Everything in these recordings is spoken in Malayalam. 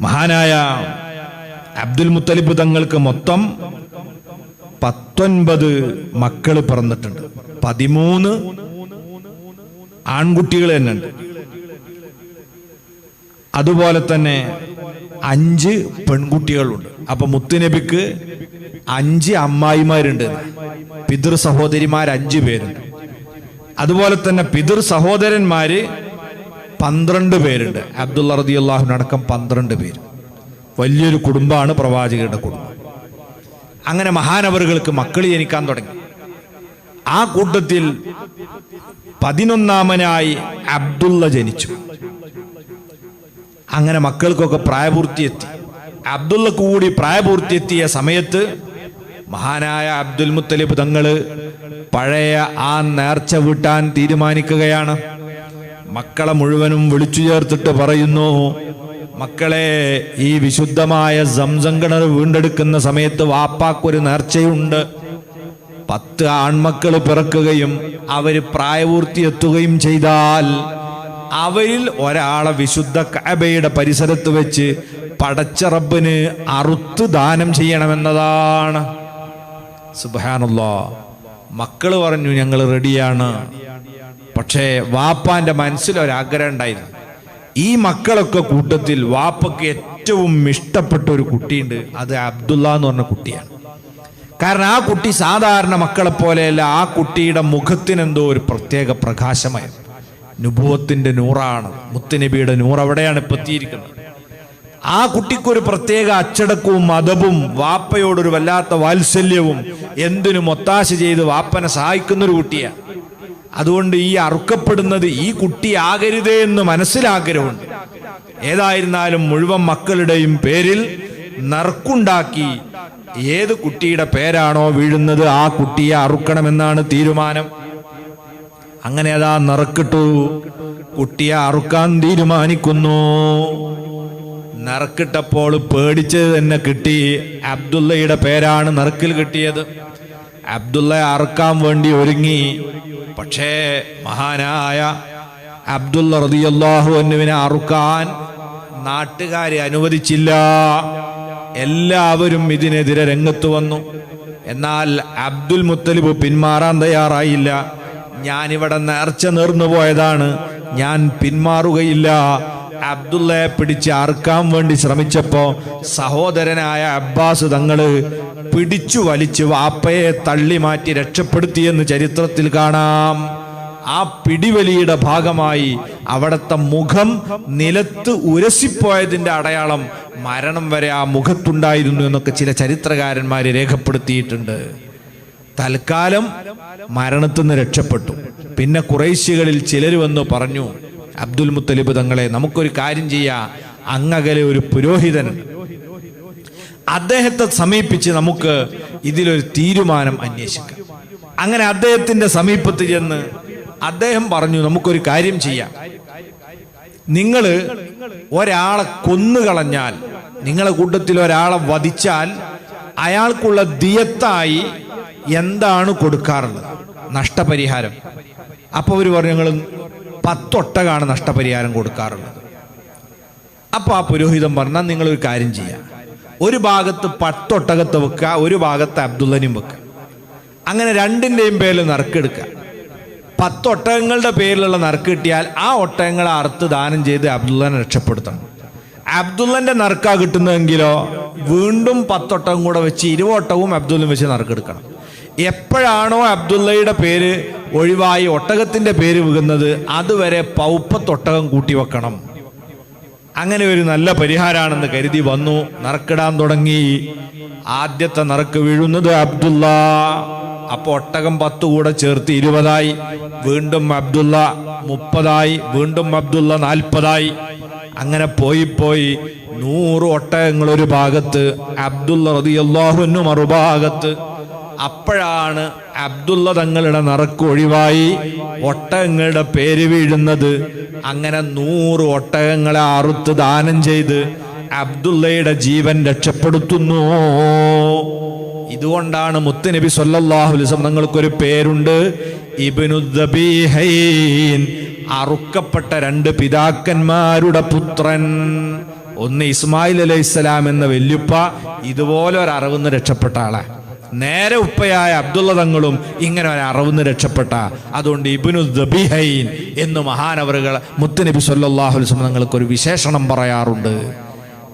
മഹാനായ അബ്ദുൽ മുത്തലിബ് തങ്ങൾക്ക് മൊത്തം പത്തൊൻപത് മക്കൾ പിറന്നിട്ടുണ്ട്. പതിമൂന്ന് ആൺകുട്ടികൾ തന്നെ ഉണ്ട് അതുപോലെ തന്നെ അഞ്ച് പെൺകുട്ടികളുണ്ട്. അപ്പൊ മുത്തുനബിക്ക് അഞ്ച് അമ്മായിമാരുണ്ട്. പിതൃ സഹോദരിമാർ അഞ്ച് പേരുണ്ട്. അതുപോലെ തന്നെ പിതൃ സഹോദരന്മാര് പന്ത്രണ്ട് പേരുണ്ട്. അബ്ദുള്ള റതി അള്ളാഹുനടക്കം പന്ത്രണ്ട് പേര്. വലിയൊരു കുടുംബമാണ് പ്രവാചകരുടെ കുടുംബം. അങ്ങനെ മഹാനവറുകൾക്ക് മക്കൾ ജനിക്കാൻ തുടങ്ങി. ആ കൂട്ടത്തിൽ പതിനൊന്നാമനായി അബ്ദുള്ള ജനിച്ചു. അങ്ങനെ മക്കൾക്കൊക്കെ പ്രായപൂർത്തിയെത്തി. അബ്ദുള്ള കൂടി പ്രായപൂർത്തിയെത്തിയ സമയത്ത് മഹാനായ അബ്ദുൽ മുത്തലിബ് തങ്ങൾ പഴയ ആ നേർച്ച വീട്ടാൻ തീരുമാനിക്കുകയാണ്. മക്കളെ മുഴുവനും വിളിച്ചു ചേർത്തിട്ട് പറയുന്നു മക്കളെ ഈ വിശുദ്ധമായ സംസം കിണർ വീണ്ടെടുക്കുന്ന സമയത്ത് വാപ്പാക്കൊരു നേർച്ചയുണ്ട്. പത്ത് ആൺമക്കൾ പിറക്കുകയും അവർ പ്രായപൂർത്തി എത്തുകയും ചെയ്താൽ അവരിൽ ഒരാളെ വിശുദ്ധ കഅബയുടെ പരിസരത്ത് വെച്ച് പടച്ച റബ്ബിന് അറുത്ത് ദാനം ചെയ്യണമെന്നതാണ്. സുബാനുള്ള മക്കൾ പറഞ്ഞു ഞങ്ങൾ റെഡിയാണ്. പക്ഷേ വാപ്പാന്റെ മനസ്സിൽ ഒരാഗ്രഹം ഉണ്ടായിരുന്നു. ഈ മക്കളൊക്കെ കൂട്ടത്തിൽ വാപ്പക്ക് ഏറ്റവും ഇഷ്ടപ്പെട്ട ഒരു കുട്ടിയുണ്ട്. അത് അബ്ദുള്ള എന്ന് പറഞ്ഞ കുട്ടിയാണ്. കാരണം ആ കുട്ടി സാധാരണ മക്കളെ പോലെയല്ല. ആ കുട്ടിയുടെ മുഖത്തിനെന്തോ ഒരു പ്രത്യേക പ്രകാശമയം. നുഭവത്തിന്റെ നൂറാണ്. മുത്തുനബിയുടെ നൂറ് അവിടെയാണ് എത്തിയിരിക്കുന്നത്. ആ കുട്ടിക്കൊരു പ്രത്യേക അച്ചടക്കവും മതവും വാപ്പയോടൊരു വല്ലാത്ത വാത്സല്യവും എന്തിനും ഒത്താശ ചെയ്ത് വാപ്പനെ സഹായിക്കുന്ന ഒരു കുട്ടിയാണ്. അതുകൊണ്ട് ഈ അറുക്കപ്പെടുന്നത് ഈ കുട്ടിയാകരുതേ എന്ന് മനസ്സിലാഗ്രഹമുണ്ട്. ഏതായിരുന്നാലും മുഴുവൻ മക്കളുടെയും പേരിൽ നറുക്കുണ്ടാക്കി ഏത് കുട്ടിയുടെ പേരാണോ വീഴുന്നത് ആ കുട്ടിയെ അറുക്കണമെന്നാണ് തീരുമാനം. അങ്ങനെ അതാ നറുക്കിട്ടു. കുട്ടിയെ അറുക്കാൻ തീരുമാനിക്കുന്നു. നറുക്കിട്ടപ്പോൾ പേടിച്ചത് തന്നെ കിട്ടി. അബ്ദുള്ളയുടെ പേരാണ് നറുക്കിൽ കിട്ടിയത്. അബ്ദുള്ള അറുക്കാൻ വേണ്ടി ഒരുങ്ങി. പക്ഷേ മഹാനായ അബ്ദുള്ള റതിയല്ലാഹു എന്നുവിനെ അറുക്കാൻ നാട്ടുകാരെ അനുവദിച്ചില്ല. എല്ലാവരും ഇതിനെതിരെ രംഗത്ത് വന്നു. എന്നാൽ അബ്ദുൽ മുത്തലിബ് പിന്മാറാൻ തയ്യാറായില്ല. ഞാനിവിടെ നേർച്ച നേർന്നു പോയതാണ് ഞാൻ പിന്മാറുകയില്ല. അബ്ദുള്ളയെ പിടിച്ച് അറുക്കാൻ വേണ്ടി ശ്രമിച്ചപ്പോ സഹോദരനായ അബ്ബാസ് തങ്ങൾ പിടിച്ചു വലിച്ച് വാപ്പയെ തള്ളി മാറ്റി രക്ഷപ്പെടുത്തിയെന്ന് ചരിത്രത്തിൽ കാണാം. ആ പിടിവലിയുടെ ഭാഗമായി അവിടുത്തെ മുഖം നിലത്ത് ഉരസിപ്പോയതിന്റെ അടയാളം മരണം വരെ ആ മുഖത്തുണ്ടായിരുന്നു എന്നൊക്കെ ചില ചരിത്രകാരന്മാർ രേഖപ്പെടുത്തിയിട്ടുണ്ട്. തൽക്കാലം മരണത്തിൽ നിന്ന് രക്ഷപ്പെട്ടു. പിന്നെ കുറേശ്യകളിൽ ചിലർ വന്ന് പറഞ്ഞു അബ്ദുൽ മുത്തലിബ് തങ്ങളെ നമുക്കൊരു കാര്യം ചെയ്യാ. അങ്ങകലെ ഒരു പുരോഹിതൻ അദ്ദേഹത്തെ സമീപിച്ച് നമുക്ക് ഇതിലൊരു തീരുമാനം അന്വേഷിക്കാം. അങ്ങനെ അദ്ദേഹത്തിന്റെ സമീപത്ത് ചെന്ന് അദ്ദേഹം പറഞ്ഞു നമുക്കൊരു കാര്യം ചെയ്യാം. നിങ്ങൾ ഒരാളെ കൊന്നുകളഞ്ഞാൽ നിങ്ങളെ കൂട്ടത്തിൽ ഒരാളെ വധിച്ചാൽ അയാൾക്കുള്ള ദിയത്തായി എന്താണ് കൊടുക്കാറുള്ളത്? നഷ്ടപരിഹാരം. അപ്പൊ അവർ പറഞ്ഞു ഞങ്ങൾ പത്തൊട്ടകാണ് നഷ്ടപരിഹാരം കൊടുക്കാറുള്ളത്. അപ്പൊ ആ പുരോഹിതൻ പറഞ്ഞാൽ നിങ്ങൾ ഒരു കാര്യം ചെയ്യാം. ഒരു ഭാഗത്ത് പത്തൊട്ടകത്ത് വെക്കുക ഒരു ഭാഗത്ത് അബ്ദുള്ളനും വെക്കുക. അങ്ങനെ രണ്ടിന്റെയും പേരിൽ നറുക്കെടുക്കുക പത്തൊട്ടകങ്ങളുടെ പേരിലുള്ള നറുക്ക് കിട്ടിയാൽ ആ ഒട്ടകങ്ങളെ അറുത്ത് ദാനം ചെയ്ത് അബ്ദുള്ളനെ രക്ഷപ്പെടുത്തണം. അബ്ദുള്ളന്റെ നറുക്കാ കിട്ടുന്നതെങ്കിലോ വീണ്ടും പത്തൊട്ടകം കൂടെ വെച്ച് ഇരുവട്ടവും അബ്ദുള്ളും വെച്ച് നറുക്കെടുക്കണം. എപ്പോഴാണോ അബ്ദുള്ളയുടെ പേര് ഒഴിവായി ഒട്ടകത്തിന്റെ പേര് വീകുന്നത് അതുവരെ പൗപ്പത്തൊട്ടകം കൂട്ടി വെക്കണം. അങ്ങനെ ഒരു നല്ല പരിഹാരമാണെന്ന് കരുതി വന്നു. നറുക്കിടാൻ തുടങ്ങി. ആദ്യത്തെ നറുക്ക് വീഴുന്നത് അബ്ദുള്ള. അപ്പൊ ഒട്ടകം പത്ത് കൂടെ ചേർത്ത് ഇരുപതായി. വീണ്ടും അബ്ദുള്ള മുപ്പതായി. വീണ്ടും അബ്ദുള്ള നാൽപ്പതായി. അങ്ങനെ പോയി പോയി നൂറ് ഒട്ടകങ്ങൾ ഒരു ഭാഗത്ത് അബ്ദുള്ള റതിയല്ലാഹുന്നു മറുഭാഗത്ത്. അപ്പോഴാണ് അബ്ദുള്ള തങ്ങളുടെ നറുക്ക് ഒഴിവായി ഒട്ടകങ്ങളുടെ പേര് വീഴുന്നത്. അങ്ങനെ നൂറ് ഒട്ടകങ്ങളെ അറുത്ത് ദാനം ചെയ്ത് അബ്ദുള്ളയുടെ ജീവൻ രക്ഷപ്പെടുത്തുന്നു. ഇതുകൊണ്ടാണ് മുത്തുനബി സൊല്ലാഹുലിസം തങ്ങൾക്കൊരു പേരുണ്ട്. അറുക്കപ്പെട്ട രണ്ട് പിതാക്കന്മാരുടെ പുത്രൻ. ഒന്ന് ഇസ്മായിൽ അലൈഹി സ്വലാം എന്ന വെല്ലുപ്പ ഇതുപോലെ ഒരു രക്ഷപ്പെട്ട ആളെ. നേരെ ഉപ്പയായ അബ്ദുള്ള തങ്ങളും ഇങ്ങനെ ഒരു അറിവുന്ന് രക്ഷപ്പെട്ട അതുകൊണ്ട് ഇബിനു ദബിഹൈൻ എന്ന് മഹാനവറുകൾ മുത്തുനബി വസല്ലം തങ്ങൾക്ക് ഒരു വിശേഷണം പറയാറുണ്ട്.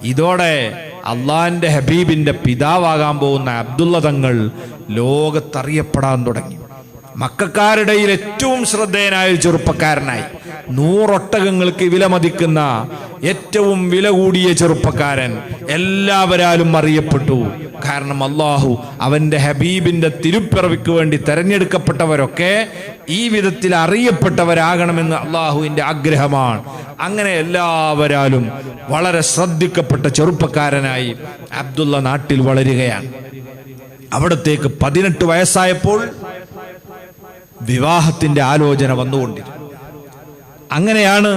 ഇതോടെ അള്ളാഹിന്റെ ഹബീബിന്റെ പിതാവാകാൻ പോകുന്ന അബ്ദുള്ള തങ്ങൾ ലോകത്തറിയപ്പെടാൻ തുടങ്ങി. മക്കാരുടെയിൽ ഏറ്റവും ശ്രദ്ധേയനായ ചെറുപ്പക്കാരനായി. നൂറൊട്ടകങ്ങൾക്ക് വിലമതിക്കുന്ന ഏറ്റവും വില കൂടിയ ചെറുപ്പക്കാരൻ എല്ലാവരാലും അറിയപ്പെട്ടു. കാരണം അള്ളാഹു അവന്റെ ഹബീബിന്റെ തിരുപ്പിറവിക്ക് വേണ്ടി തെരഞ്ഞെടുക്കപ്പെട്ടവരൊക്കെ ഈ വിധത്തിൽ അറിയപ്പെട്ടവരാകണമെന്ന് അള്ളാഹുവിന്റെ ആഗ്രഹമാണ്. അങ്ങനെ എല്ലാവരാലും വളരെ ശ്രദ്ധിക്കപ്പെട്ട ചെറുപ്പക്കാരനായി അബ്ദുള്ള നാട്ടിൽ വളരുകയാണ്. അവിടത്തേക്ക് പതിനെട്ട് വയസ്സായപ്പോൾ വിവാഹത്തിന്റെ ആലോചന വന്നുകൊണ്ടിരുന്നു. അങ്ങനെയാണ്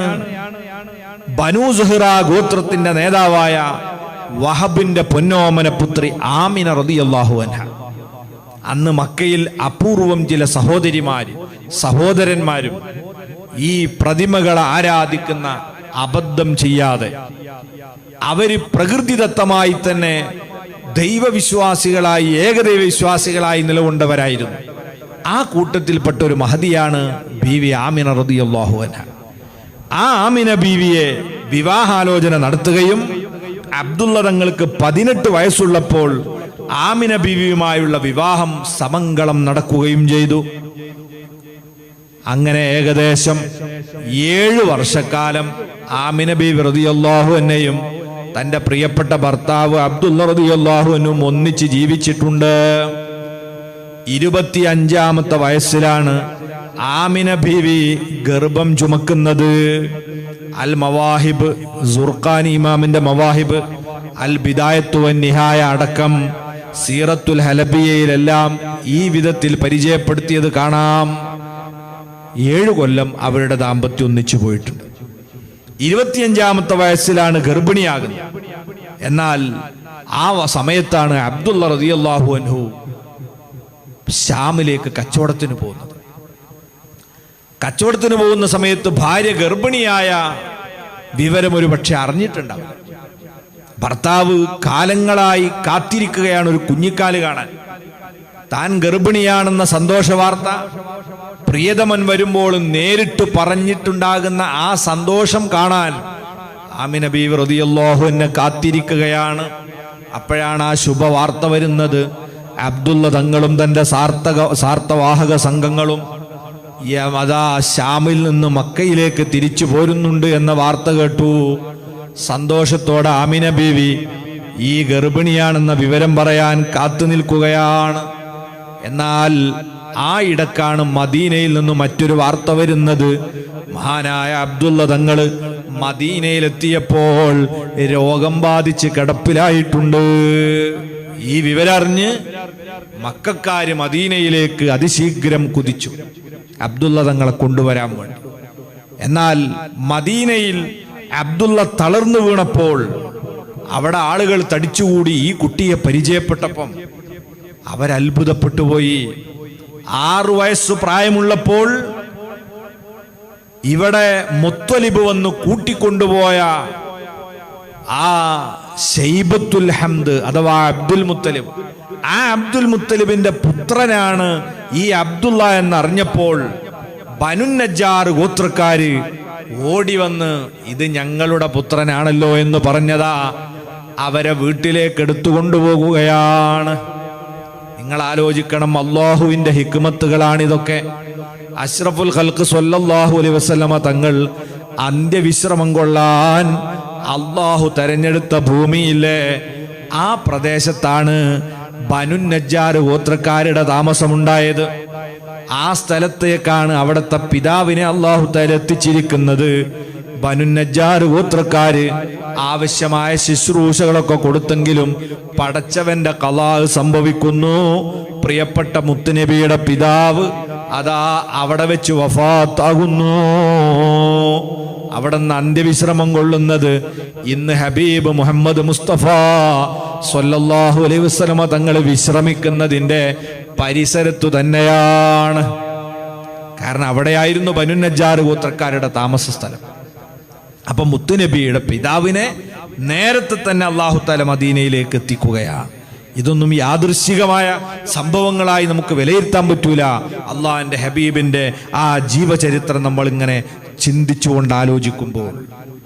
ബനൂ സുഹ്റ ഗോത്രത്തിന്റെ നേതാവായ വഹബിന്റെ പൊന്നോമന പുത്രി ആമിന റളിയല്ലാഹു അൻഹ. അന്ന് മക്കയിൽ അപൂർവം ചില സഹോദരിമാരും സഹോദരന്മാരും ഈ പ്രതിമകളെ ആരാധിക്കുന്ന അബദ്ധം ചെയ്യാതെ അവർ പ്രകൃതിദത്തമായി തന്നെ ദൈവവിശ്വാസികളായി ഏകദൈവ വിശ്വാസികളായി നിലകൊണ്ടവരായിരുന്നു. ആ കൂട്ടത്തിൽപ്പെട്ട ഒരു മഹതിയാണ് ബീവി ആമിന റളിയല്ലാഹു അൻഹ. ആ ആമിന ബീവിയെ വിവാഹാലോചന നടത്തുകയും അബ്ദുള്ള തങ്ങൾക്ക് പതിനെട്ട് വയസ്സുള്ളപ്പോൾ ആമിന ബീവിയുമായുള്ള വിവാഹം സമംഗളം നടക്കുകയും ചെയ്തു. അങ്ങനെ ഏകദേശം ഏഴു വർഷക്കാലം ആമിന ബീവി റളിയല്ലാഹു എന്നെയും തന്റെ പ്രിയപ്പെട്ട ഭർത്താവ് അബ്ദുള്ള റളിയല്ലാഹുവിനും ഒന്നിച്ച് ജീവിച്ചിട്ടുണ്ട്. ഇരുപത്തിയഞ്ചാമത്തെ വയസ്സിലാണ് ആമിന ബീവി ഗർഭം ചുമക്കുന്നത് അൽ മവാഹിബ് സുർഖാൻ ഇമാമിന്റെ മവാഹിബ് അൽ ബിദായത്തു വൻ നിഹായ അടക്കം സീറത്തുൽ ഹലബിയയിലെല്ലാം ഈ വിധത്തിൽ പരിചയപ്പെടുത്തിയത് കാണാം. ഏഴു കൊല്ലം അവരുടെ ദാമ്പത്യം ഒന്നിച്ചു പോയിട്ടുണ്ട്. ഇരുപത്തിയഞ്ചാമത്തെ വയസ്സിലാണ് ഗർഭിണിയാകുന്നത്. എന്നാൽ ആ സമയത്താണ് അബ്ദുള്ള റതിയല്ലാഹു അൻഹു ശ്യാമിലേക്ക് കച്ചവടത്തിന് പോകുന്നത്. കച്ചവടത്തിന് പോകുന്ന സമയത്ത് ഭാര്യ ഗർഭിണിയായ വിവരം ഒരു പക്ഷെ അറിഞ്ഞിട്ടുണ്ടാവും. ഭർത്താവ് കാലങ്ങളായി കാത്തിരിക്കുകയാണ് ഒരു കുഞ്ഞിക്കാൽ കാണാൻ. താൻ ഗർഭിണിയാണെന്ന സന്തോഷ വാർത്ത പ്രിയതമൻ വരുമ്പോൾ നേരിട്ട് പറഞ്ഞിട്ടുണ്ടാകുന്ന ആ സന്തോഷം കാണാൻ ആമിന ബീവി റതിയല്ലാഹു എന്നെ കാത്തിരിക്കുകയാണ്. അപ്പോഴാണ് ആ ശുഭവാർത്ത വരുന്നത്. അബ്ദുള്ള തങ്ങളും തന്റെ സാർത്ഥക സാർത്ഥവാഹക സംഘങ്ങളും യ- ശ്യാമിൽ നിന്ന് മക്കയിലേക്ക് തിരിച്ചു പോരുന്നുണ്ട് എന്ന വാർത്ത കേട്ടു. സന്തോഷത്തോടെ ആമിന ബീവി ഈ ഗർഭിണിയാണെന്ന വിവരം പറയാൻ കാത്തു നിൽക്കുകയാണ്. എന്നാൽ ആ ഇടക്കാണ് മദീനയിൽ നിന്ന് മറ്റൊരു വാർത്ത വരുന്നത്. മഹാനായ അബ്ദുള്ള തങ്ങൾ മദീനയിലെത്തിയപ്പോൾ രോഗം ബാധിച്ച് കിടപ്പിലായിട്ടുണ്ട്. ഈ വിവരറിഞ്ഞ് മക്കാര് മദീനയിലേക്ക് അതിശീഘ്രം കുതിച്ചു. അബ്ദുള്ള തങ്ങളെ കൊണ്ടുവരാൻ വേണ്ടി. എന്നാൽ മദീനയിൽ അബ്ദുള്ള തളർന്നു വീണപ്പോൾ അവിടെ ആളുകൾ തടിച്ചുകൂടി ഈ കുട്ടിയെ പരിചയപ്പെട്ടപ്പം അവരത്ഭുതപ്പെട്ടു പോയി. ആറു വയസ്സു പ്രായമുള്ളപ്പോൾ ഇവിടെ മുത്തലിബ് വന്ന് കൂട്ടിക്കൊണ്ടുപോയ ആ ഷെയ്ബത്തുൽ ഹംദ് അഥവാ അബ്ദുൽ മുത്തലിബ് ആ അബ്ദുൽ മുത്തലിബിന്റെ പുത്രനാണ് ഈ അബ്ദുള്ള എന്നറിഞ്ഞപ്പോൾ ബനുനജാർ ഗോത്രക്കാര് ഓടി വന്ന് ഇത് ഞങ്ങളുടെ പുത്രനാണല്ലോ എന്ന് പറഞ്ഞതാ അവരെ വീട്ടിലേക്ക് എടുത്തു കൊണ്ടുപോകുകയാണ് നിങ്ങൾ ആലോചിക്കണം അള്ളാഹുവിന്റെ ഹിക്മത്തുകളാണിതൊക്കെ അഷ്റഫുൽ ഖൽക്ക് സൊല്ലാഹു അലൈ വസ്ലമ തങ്ങൾ അന്ത്യവിശ്രമം കൊള്ളാൻ അള്ളാഹു തെരഞ്ഞെടുത്ത ഭൂമിയിലെ ആ പ്രദേശത്താണ് ബനു നജ്ജാർ ഗോത്രക്കാരുടെ താമസമുണ്ടായത്. ആ സ്ഥലത്തേക്കാണ് അവിടുത്തെ പിതാവിനെ അള്ളാഹു തല എത്തിച്ചിരിക്കുന്നത്. നജ്ജാർ ഗോത്രക്കാര് ആവശ്യമായ ശുശ്രൂഷകളൊക്കെ കൊടുത്തെങ്കിലും പടച്ചവന്റെ കലാ സംഭവിക്കുന്നു. പ്രിയപ്പെട്ട മുത്തുനബിയുടെ പിതാവ് അതാ അവിടെ വെച്ച് വഫാത്താകുന്നു. അവിടെ നിന്ന് അന്ത്യവിശ്രമം കൊള്ളുന്നത് ഇന്ന് ഹബീബ് മുഹമ്മദ് മുസ്തഫ സൊല്ലാഹു അലൈ വസ്ലമ തങ്ങൾ വിശ്രമിക്കുന്നതിന്റെ പരിസരത്തു തന്നെയാണ്. കാരണം അവിടെയായിരുന്നു ബനുനജാർ ഗോത്രക്കാരുടെ താമസ സ്ഥലം. അപ്പൊ മുത്തുനബിയുടെ പിതാവിനെ നേരത്തെ തന്നെ അള്ളാഹു താല മദീനയിലേക്ക് എത്തിക്കുകയാണ്. ഇതൊന്നും യാദൃശികമായ സംഭവങ്ങളായി നമുക്ക് വിലയിരുത്താൻ പറ്റൂല. അള്ളാഹിന്റെ ഹബീബിന്റെ ആ ജീവചരിത്രം നമ്മൾ ഇങ്ങനെ ചിന്തിച്ചുകൊണ്ട് ആലോചിക്കുമ്പോൾ.